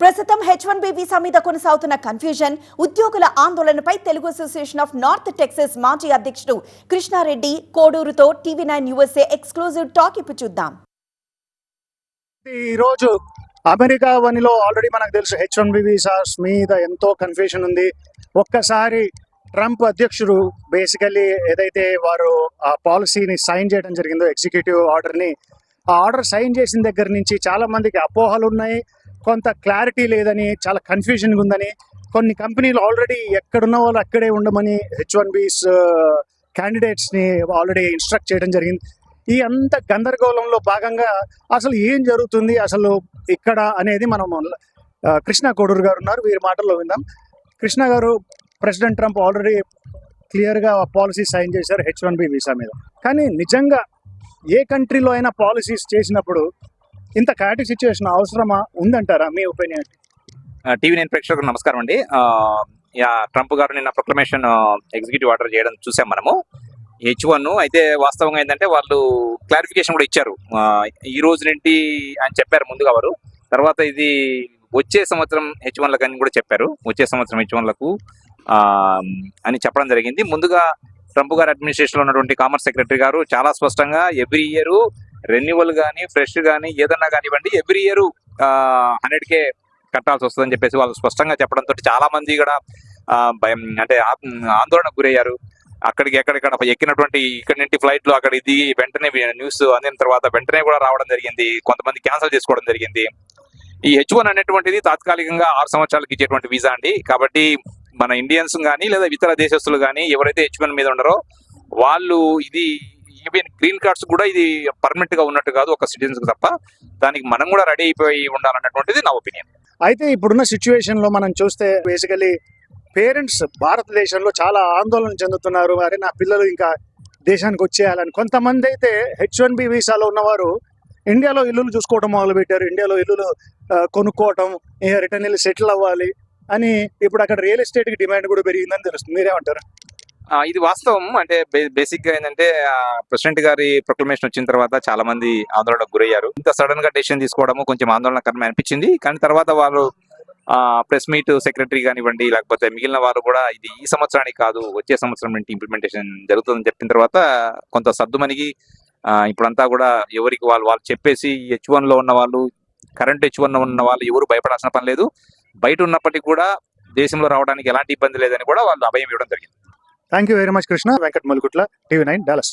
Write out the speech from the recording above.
ప్రస్తుతం H one B visa మీద కొనసాగుతున్న కన్ఫ్యూజన్ ఉద్యోగుల ఆందోళనపై Telugu association of North Texas మాజీ అధ్యక్షుడు Krishna Reddy కోడూరుతో TV nine USA exclusive talk ఇప్పుడు చూద్దాం. ఈ రోజు అమెరికా వనిలో ఆల్రెడీ మనకు తెలుసు హెచ్ వన్ బి వీసాస్ మీద ఎంతో కన్ఫ్యూషన్ ఉంది. ఒక్కసారి ట్రంప్ అధ్యక్షుడు బేసికల్లీ ఏదైతే వారు ఆ పాలసీని సైన్ చేయడం జరిగిందో ఎగ్జిక్యూటివ్ ఆర్డర్ని ఆ ఆర్డర్ సైన్ చేసిన దగ్గర నుంచి చాలా మందికి అపోహలు ఉన్నాయి కొంత క్లారిటీ లేదని చాలా కన్ఫ్యూజన్గా ఉందని కొన్ని కంపెనీలు ఆల్రెడీ ఎక్కడున్న వాళ్ళు అక్కడే ఉండమని హెచ్ వన్ బీస్ క్యాండిడేట్స్ని ఆల్రెడీ ఇన్స్ట్రక్ట్ చేయడం జరిగింది. ఈ అంత గందరగోళంలో భాగంగా అసలు ఏం జరుగుతుంది అసలు ఇక్కడ అనేది మనం uh, కృష్ణ కోడూరు గారు ఉన్నారు వీరి మాటల్లో విందాం. కృష్ణ గారు ప్రెసిడెంట్ ట్రంప్ ఆల్రెడీ క్లియర్గా పాలసీ సైన్ చేశారు హెచ్ వన్ బి వీసా మీద. కానీ నిజంగా ఏ కంట్రీలో అయినా పాలసీస్ చేసినప్పుడు ఇంత కాటిక్ సిచ్యువేషన్ అవసరమా? ఉందంటారా? మీ ఒపీనియన్ టీవీ నైన్ ప్రేక్షకులకు నమస్కారం అండి. యా ట్రంప్ గారు నిన్న ప్రొక్లమేషన్ ఎగ్జిక్యూటివ్ ఆర్డర్ చేయడం చూసాం మనము. హెచ్ వన్ అయితే వాస్తవంగా ఏంటంటే వాళ్ళు క్లారిఫికేషన్ కూడా ఇచ్చారు. ఈ రోజు నుండి అని చెప్పారు ముందుగా వారు. తర్వాత ఇది వచ్చే సంవత్సరం హెచ్ వన్లకు అని కూడా చెప్పారు. వచ్చే సంవత్సరం హెచ్ వన్లకు అని చెప్పడం జరిగింది. ముందుగా ట్రంప్ గారి అడ్మినిస్ట్రేషన్లో ఉన్నటువంటి కామర్స్ సెక్రటరీ గారు చాలా స్పష్టంగా ఎవ్రీ ఇయర్ రెన్యువల్ కానీ ఫ్రెష్ కానీ ఏదన్నా కానివ్వండి ఎవ్రీ ఇయర్ హండ్రెడ్ కే కట్టాల్సి వస్తుందని చెప్పేసి వాళ్ళు స్పష్టంగా చెప్పడంతో చాలా మంది కూడా భయం అంటే ఆ- ఆందోళనకు గురయ్యారు. అక్కడికి ఎక్కడెక్కడ ఎక్కినటువంటి ఇక్కడి నుండి ఫ్లైట్లో అక్కడ దిగి వెంటనే న్యూస్ అందిన తర్వాత వెంటనే కూడా రావడం జరిగింది. కొంతమంది క్యాన్సిల్ చేసుకోవడం జరిగింది. ఈ హెచ్ వన్ అనేటువంటిది తాత్కాలికంగా ఆరు సంవత్సరాలకు ఇచ్చేటువంటి వీసా అండి. కాబట్టి మన ఇండియన్స్ కానీ లేదా ఇతర దేశస్తులు కానీ ఎవరైతే హెచ్ వన్ మీద ఉండరో వాళ్ళు ఇది ఈవెన్ గ్రీన్ కార్డ్స్ కూడా ఇది పర్మనెంట్గా ఉన్నట్టు కాదు ఒక సిటిజన్స్ తప్ప. దానికి మనం కూడా రెడీ అయిపోయి ఉండాలన్నటువంటిది నా ఒపీనియన్ అయితే ఇప్పుడున్న సిచ్యువేషన్లో మనం చూస్తే బేసికలీ పేరెంట్స్ భారతదేశంలో చాలా ఆందోళన చెందుతున్నారు. అరే నా పిల్లలు ఇంకా దేశానికి వచ్చేయాలని. కొంతమంది అయితే హెచ్ వన్ బి వీసాలో ఉన్నవారు ఇండియాలో ఇల్లులు చూసుకోవడం మొదలుపెట్టారు. ఇండియాలో ఇల్లులు కొనుక్కోవటం రిటర్న్ వెళ్ళి సెటిల్ అవ్వాలి అని ఇప్పుడు అక్కడ రియల్ ఎస్టేట్కి డిమాండ్ కూడా పెరిగిందని తెలుస్తుంది. మీరేమంటారు? ఇది వాస్తవం. అంటే బేసిక్గా ఏంటంటే ప్రెసిడెంట్ గారి ప్రొక్లమేషన్ వచ్చిన తర్వాత చాలా మంది ఆందోళనకు గురయ్యారు. ఇంత సడన్గా డెసిషన్ తీసుకోవడము కొంచెం ఆందోళనకరమే అనిపించింది. కానీ తర్వాత వాళ్ళు ప్రెస్ మీట్ సెక్రటరీ కానివ్వండి లేకపోతే మిగిలిన వారు కూడా ఇది ఈ సంవత్సరానికి కాదు వచ్చే సంవత్సరం నుండి ఇంప్లిమెంటేషన్ జరుగుతుందని చెప్పిన తర్వాత కొంత సర్దుమనిగి ఇప్పుడంతా కూడా ఎవరికి వాళ్ళు వాళ్ళు చెప్పేసి హెచ్ వన్లో ఉన్న వాళ్ళు కరెంట్ హెచ్ వన్ ఉన్న వాళ్ళు ఎవరు భయపడాల్సిన పని లేదు. బయట ఉన్నప్పటికీ కూడా దేశంలో రావడానికి ఎలాంటి ఇబ్బంది లేదని కూడా వాళ్ళు అభయం ఇవ్వడం జరిగింది. Thank you very much Krishna Venkat Malkutla TV nine Dallas